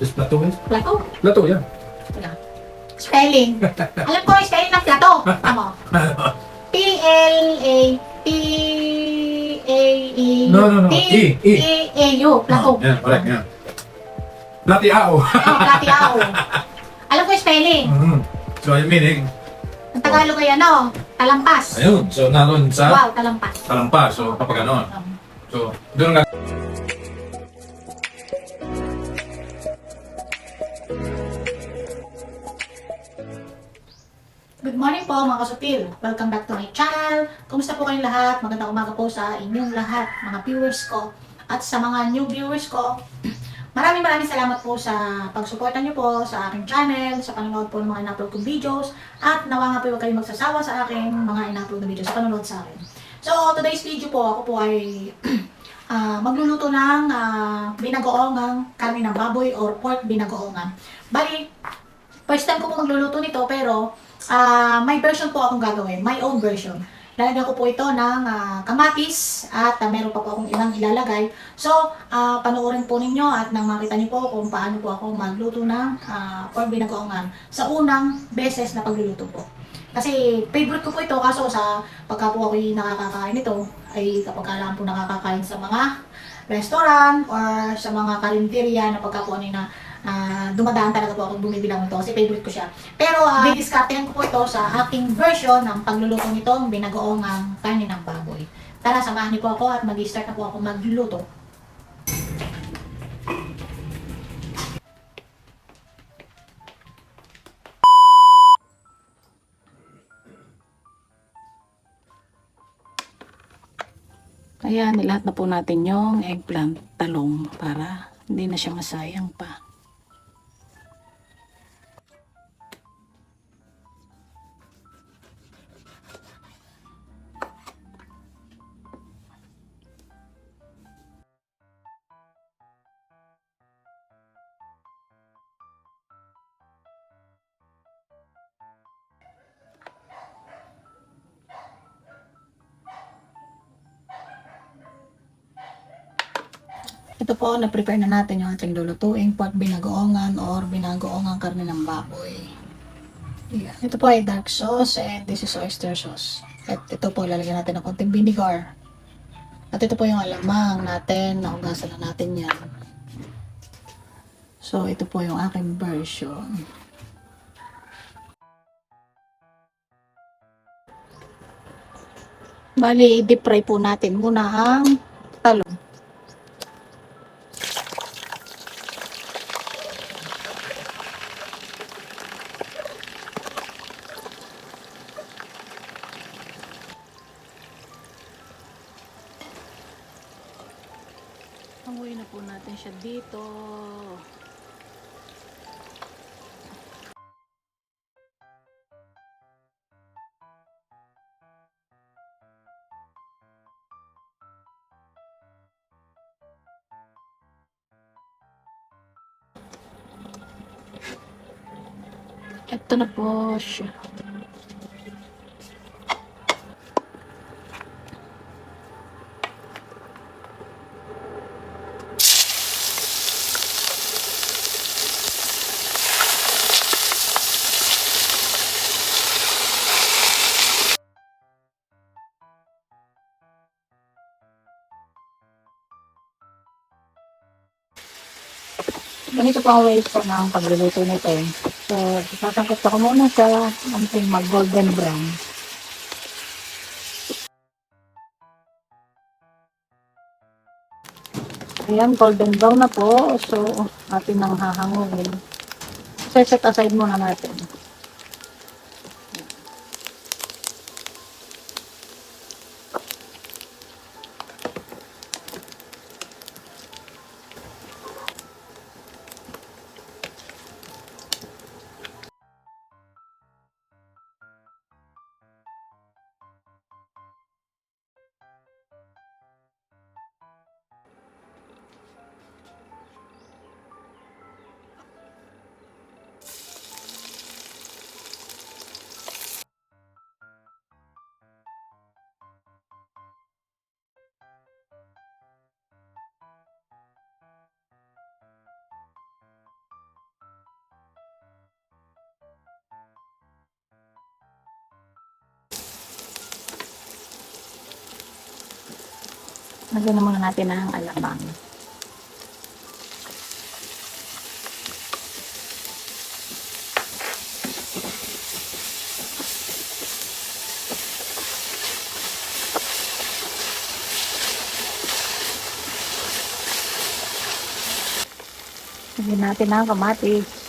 Just plato eh. Plato. Plato, yan. Wala. Spelling. Alam ko yung spelling ng plato. Tama. P-L-A P-A-E No, no, no. E, E. P-A-U. Plato. Yan, correct, yan. Platiao. Oh, platiao. Alam ko yung spelling. Mhm. So, yung meaning, Ang Tagalog ay ano? Talampas. ayun. So, naroon sa Wow, talampas. talampas. So, kapag. Um, So, doon nga. Good morning po mga kasupil. Welcome back to my channel. Kumusta po kayong lahat? Magandang umaga po sa inyong lahat, mga viewers ko. At sa mga new viewers ko, maraming maraming salamat po sa pagsuporta niyo po sa aking channel, sa panonood po ng mga in-upload kong videos, at nawa nga po huwag kayong magsasawa sa aking mga in-upload na videos sa panonood sa akin. So, today's video po, ako po ay ah, magluluto ng uh, binagoongang karne ng baboy or pork binagoongan. Bali, First time ko po magluluto nito pero ah, may version po akong gagawin, my own version. Lalagyan ko po ito ng ah, kamatis at ah, meron pa po akong ilang ilalagay. So, ah, panoorin po ninyo at nang makita niyo po kung paano po ako magluto ng uh, pork binagoongan sa unang beses na pagluluto po. Kasi favorite ko po ito kaso sa pagka po ako nakakakain nito ay kapag lang po nakakakain sa mga restaurant or sa mga karinderya na pagka po ano na ah, dumadaan talaga po ako bumibilang nito kasi favorite ko siya. Pero uh, didiskartehan ko po ito sa aking version ng pagluluto nitong binagoongang kanin ng baboy. Tara, samahan niyo po ako at mag-start na po ako magluto. Kaya nilahat na po natin yung eggplant talong para hindi na siya masayang pa. Po, na-prepare na natin yung ating lulutuing pork binagoongan or binagoongan karne ng baboy. Yeah. Ito po ay dark sauce and this is oyster sauce. At ito po, lalagyan natin ng konting vinegar. At ito po yung alamang natin. Naugasan na natin yan. So, ito po yung aking version. Bali, deep fry po natin muna ang talong. Panguwi na po natin siya dito. Ito na po siya. Ganito po ang way po ng pagluluto nito. So, sasangkot ko muna sa unting mag-golden brown. Ayan, golden brown na po. So, atin nang hahangulin. Set aside muna natin. Lagyan na muna natin ng alamang. Lagyan natin ng kamatis.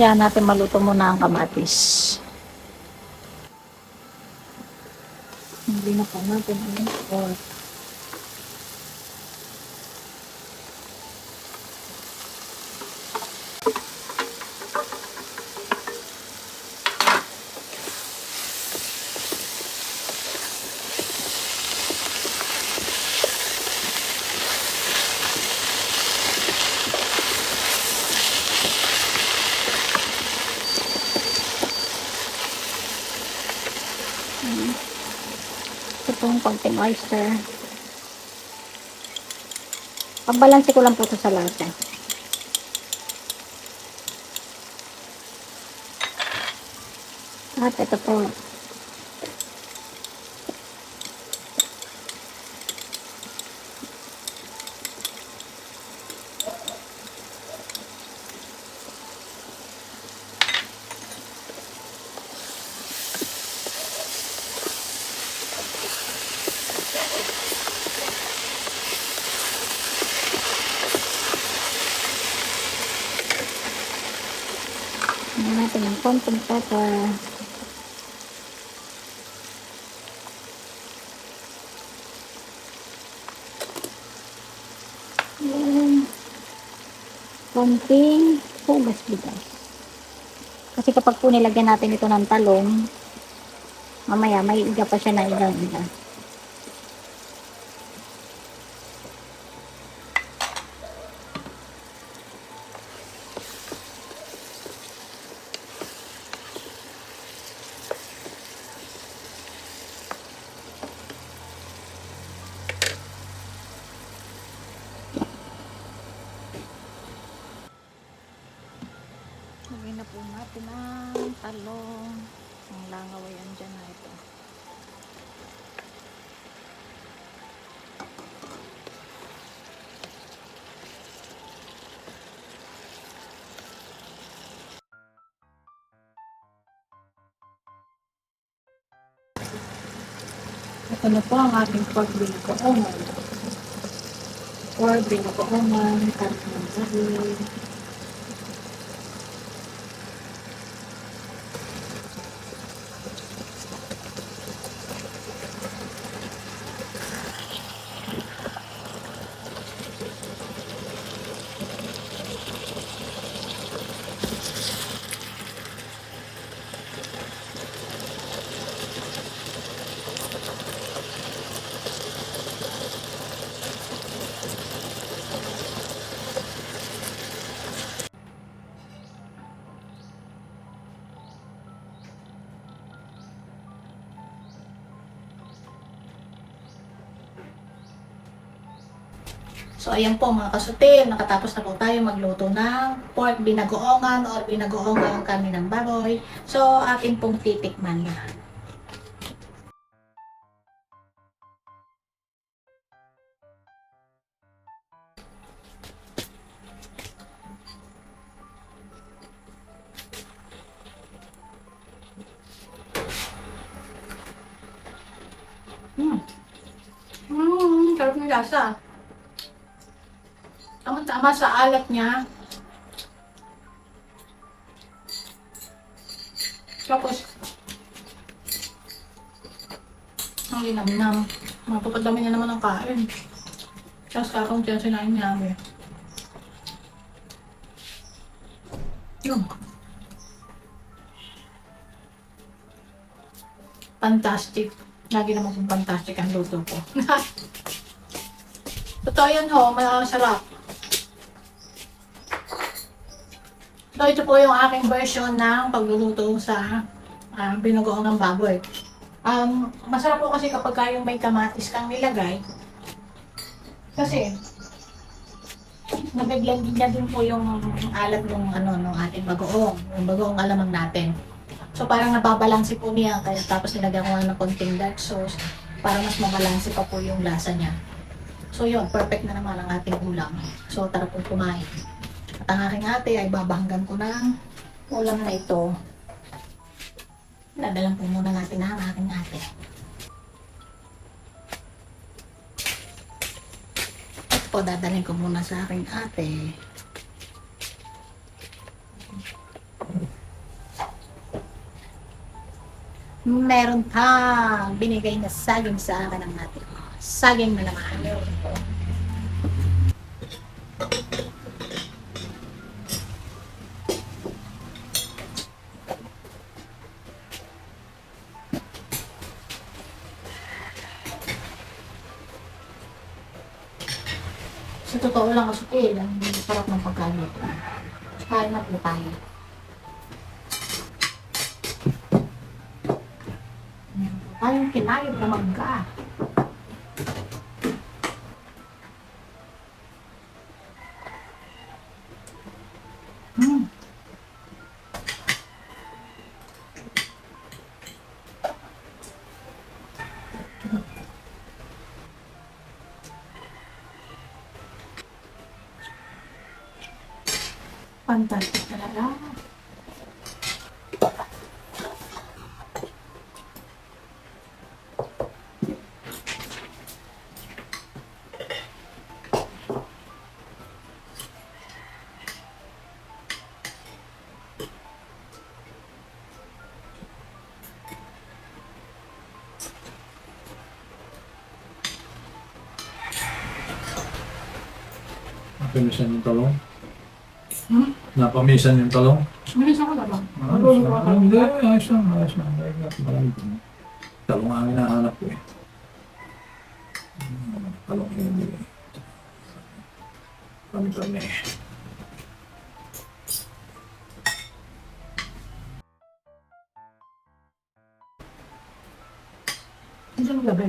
Yan natin maluto muna ang kamatis. Hindi na pa natin ang. Ito pong konting oyster. Pagbalansi ko lang po ito sa lasa. At ito po. Ano natin ng konting pepper. Ayan. Konting hugas bigas. Kasi kapag po nilagyan natin ito ng talong, mamaya may iga pa siya na iga-iga. Lagyan Ito na po ang ating pork binagoongan. Pork binagoongan, karne So, ayan po mga kasutil, nakatapos na po tayo magluto ng pork binagoongan or binagoongan kami ng baboy. So, akin pong titikman na. Hmm. Hmm, sarap ng lasa. Tama-tama sa alat niya. Tapos, ang linamnam. Mapapadami niya naman ng kain. Tapos kakong siya sinain eh. Yun. Fantastic. Lagi naman kung fantastic ang luto ko. Totoo yan ho, masarap. So, ito po yung aking version ng pagluluto sa uh, binugoong ng baboy. Um, masarap po kasi kapag yung may kamatis kang nilagay, Kasi, nag-blend niya din po yung alat ng ano, ng ating bagoong. Yung bagoong alamang natin. So, parang nababalansi po niya. Kaya tapos nilagyan ko ng konting dark sauce para mas mabalansi pa po yung lasa niya. So, yun. Perfect na naman ang ating ulam. So, tara po kumain. Ang aking ate ay babahanggan ko ng ulam na ito. Dadalang po muna natin ang aking ate. Ito po, dadalhin ko muna sa aking ate. Meron pang binigay na saging sa akin ng ate ko. Saging na naman. Totoo lang kasi eh, ang sarap ng pagkaluto. Kain na po tayo. Meron po tayong kinayod na mangga. Fantastic talaga. Napamisan yung talong. Hmm? Napamisan yung talong. Bilis ako na ba? Ah, Hindi, ayos lang, ayos lang. Ayos lang. Talong ang hinahanap ko eh. Talong hindi. Kami kami. Hindi mo gabi.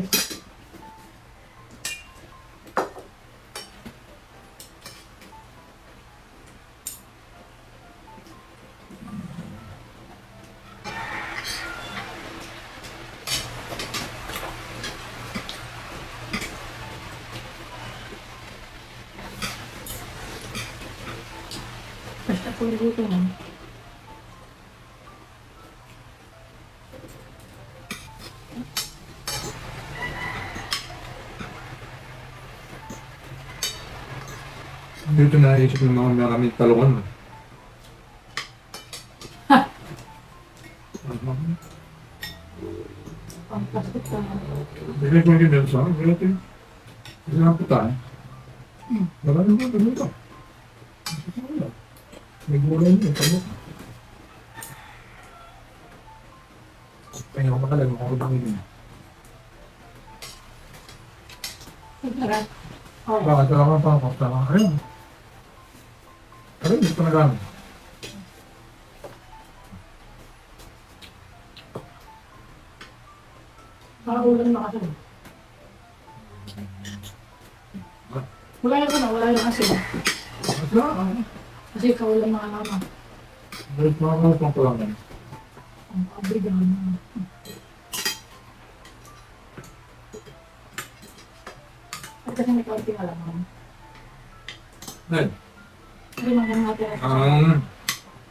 Dito naisip ng mga maraming talungan. Fantastic naman. Bigay ko yung dinner sa akin. Ko yung isang putan. Hmm. Maraming? Ganun ka. May gulay niya. Talong. Kaya ako makalag. Makakabang yun. Sarap. Bakit wala kang pakakapta ka? Ayun. Ayun, dito na gamit. Nakaulan na kasi. Wala yung ano, wala. At lang. Kasi kaulan na mama. Balik mga mga pang kulang yan. Ang kabigan na. At kasi may kaunting alam mo. Ned, Man ganun natin. um,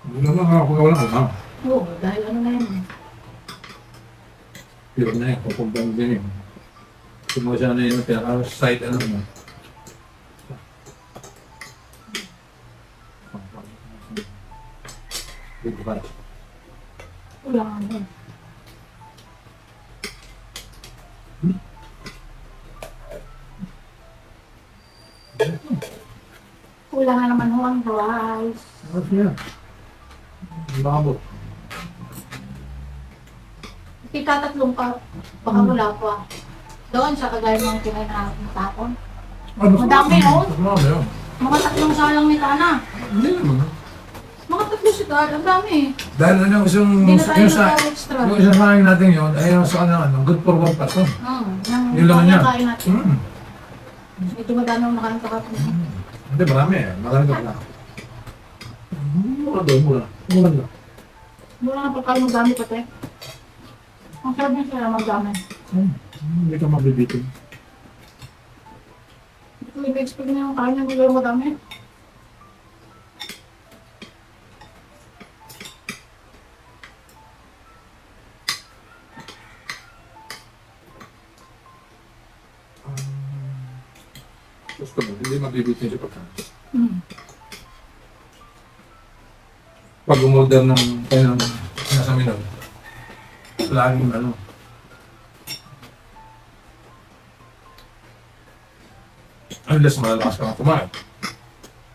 hindi naman ako wala ko ha. Oo, dahil ano na yun. Pure na yan, kukumpang din yun. Sumusya na yun, pero side ano mo. Dito ba? Wala nga ano. Kulang na naman ho ang rice. Ano siya? Bakabot. Itatatlong pa, baka wala pa. Doon sa kagaya ng kinain na tapon. Ano? Madami, oh. Madami yun. Mga tatlong salang ni Tana. Hindi naman. Mga tatlo si Tana, ang dami. Dahil ano yung isang, Hindi na tayo yung sa, yung isang sayang natin yun, ay yung sa ano, ano, good for one person. Hmm, yung Yun lang kain natin. Hmm. Ito madami akong nakain kahapon. Hindi, marami eh. Marami ka pala. Mura doon, mura. Mura na. Mura nga pagkain magdami pati. Ang sarap niya sila magdami. Hmm, Hindi ka mabibitin. Ito yung expect na yung kain niya magdami madami. Mabibitin siya pagkain. Hmm. Pag umorder ng kaya ng nasa menu, laging ano. Unless malalakas ka na kumain.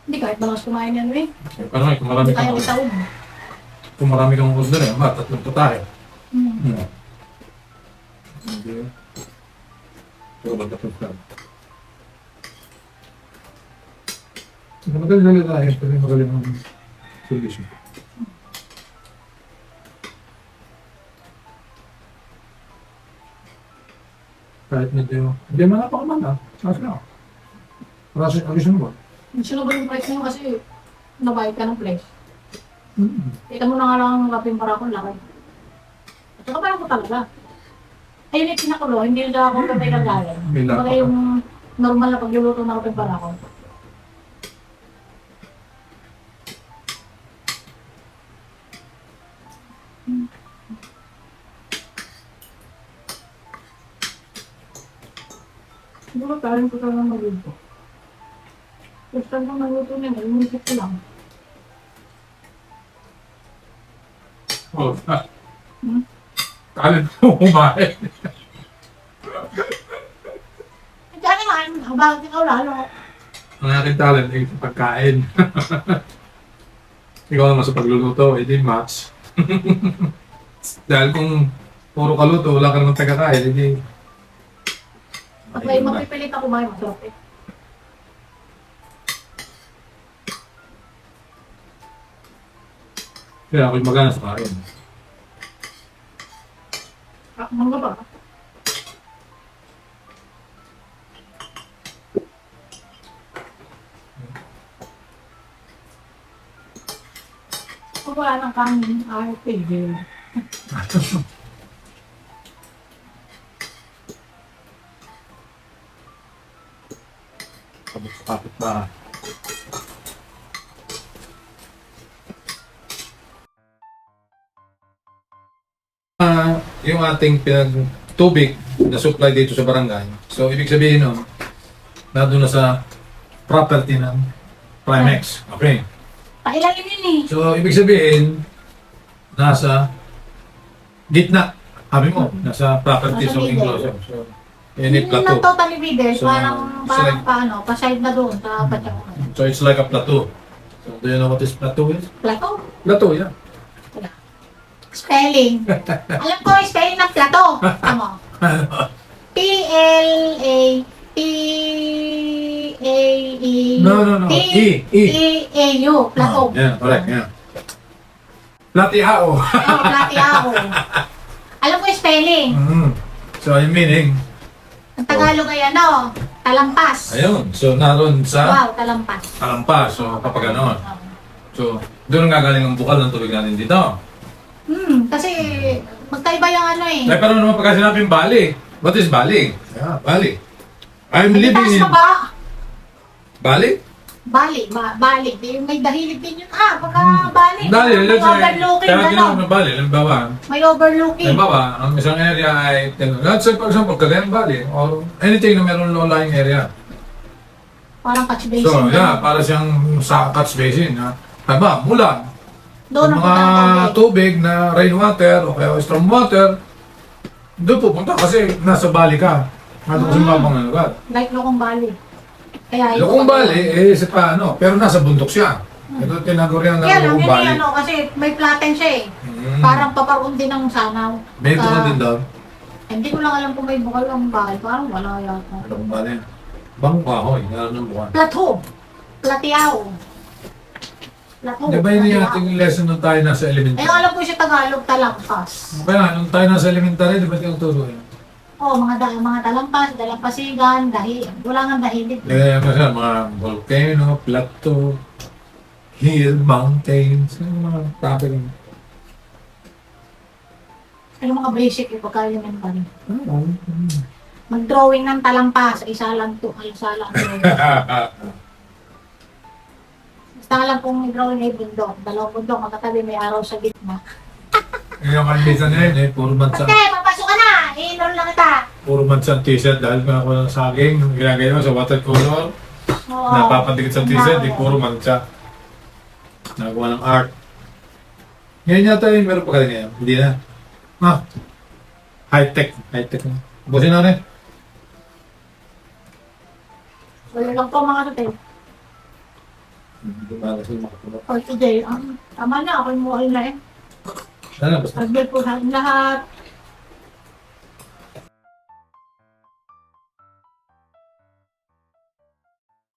Hindi kahit balas kumain yan eh. Eh, Paano kung marami Hindi tayo kang, itaon. kung marami kang order eh, ma, tatlong putahe. Hmm. Hmm. Hindi. Pero ba tatlong putahe? Magaling na tayo, pero magaling ang solution. Kahit medyo, hindi man napakaman ha. Kasi na. Mo. Sino ba yung price niyo kasi nabayad ka ng place. Hmm. Kita mo na nga lang ang kaping para akong laki. At saka parang ko talaga. Ayun yung pinakulo, hindi na ako kapay nagalan. May ka. yung normal na pagluluto na kaping para ako. Parang ko talagang magluto. First time kong nagluto niya, inisip ko lang. Oh, ah. Hmm? Kalit mo kumain. Hindi ano nga, bakit ikaw lalo? Ang aking talent ay sa pagkain. Ikaw naman sa pagluluto, edi match. Dahil kung puro kaluto, wala ka naman tagakain, edi... Pag may mapipilit ako kumain, masarap eh. Kaya ako'y magana sa kain. Ah, mangga ba? Kung wala ng kanin, ay pwede. Kapit ba? Ah, yung ating pinag tubig na supply dito sa barangay. So, ibig sabihin nun, nandun na sa property ng Primex. Okay. Pailalim yun eh. So, ibig sabihin, nasa gitna. Sabi mo, nasa property Nasa so enclosure. So, yun yung plateau. totally bigger, So, parang, parang like- paano, pa-side na doon, sa Patyawan. So, it's like a plateau. So, do you know what this plateau is? Plato? Plateau, yeah. Spelling. Alam ko yung spelling ng plato. Tama. P-L-A P-A-E No, no, no. E, E. E-A-U. Plato. Oh, yeah, correct, yeah. Platiao. Oh, platiao. Alam ko yung spelling. Mm. So, yung meaning, Ang Tagalog ay ano, talampas. ayun. So, naroon sa Wow, talampas. Alampas. So, kapag ganon. So, doon nga galing ang bukal ng tubig natin dito. Hmm, kasi magkaiba yung ano eh. Eh, pero naman pagka sinabing Bali. What is Bali? Yeah, Bali. I'm living taas in pa ba? Bali? Bali, ba, Bali. May dahilig din yun. Ah, pagka Bali. Bali, may let's say, overlooking, kaya ano. na Bali. Halimbawa, May overlooking. halimbawa, ang isang area ay, let's say, for example, Cagayan Valley or anything na meron low-lying area. Parang catch basin. So, yeah, para siyang sa catch basin. Ha? Haba, mulan. Doon ang mga ng tubig. na rainwater o kaya storm water, doon pupunta kasi nasa Bali ka. Nandun kasi Ah. mabang na lugar. Like Locong Bali. Kaya Locong pa- Bali, eh, sa paano, pero nasa bundok siya. Ito tinagurihan ng Kaya lang, yun Bali. ano, kasi may flatten siya eh. Mm. Parang paparoon din ng sanaw. May bukal Ah, din daw. Hindi ko lang alam kung may bukal ang Bali. Parang wala yata. Locong Bali. Bang kahoy, naroon ng buwan. Plateau. Platiao. Plateau. Di ba yun yung ating lesson nung tayo nasa Eh, elementary? alam ko siya Tagalog, talampas. Kaya nung tayo nasa elementary, di ba tinuturo yun? Oh, mga da, mga talampas, dalampasigan, dahi, wala nga dahilid. Lagyan mo sa mga volcano, plateau, hill, mountains, yung mga property. Yung mga basic, ipag-elementary. Oo. Mag-drawing ng talampas, isa lang to, isa lang to. Basta lang kung drawing ay bundok, dalawang bundok, magkatabi may araw sa gitna. Yung kandisan na yun eh, puro Ate, mansa, I-enroll lang kita! puro mansa ang t-shirt dahil nga ako ng saging, yung ginagaya mo sa watercolor, Oo. napapandikit sa t-shirt, di puro mansa. Nagawa ng art. Ngayon yata yun, meron pa ka ngayon. Hindi na. Ah, high-tech, high-tech na. Busin na rin. Wala lang po mga ate. For today, um, tama na, ako mo na eh. Sana, basta. Sabi po sa lahat.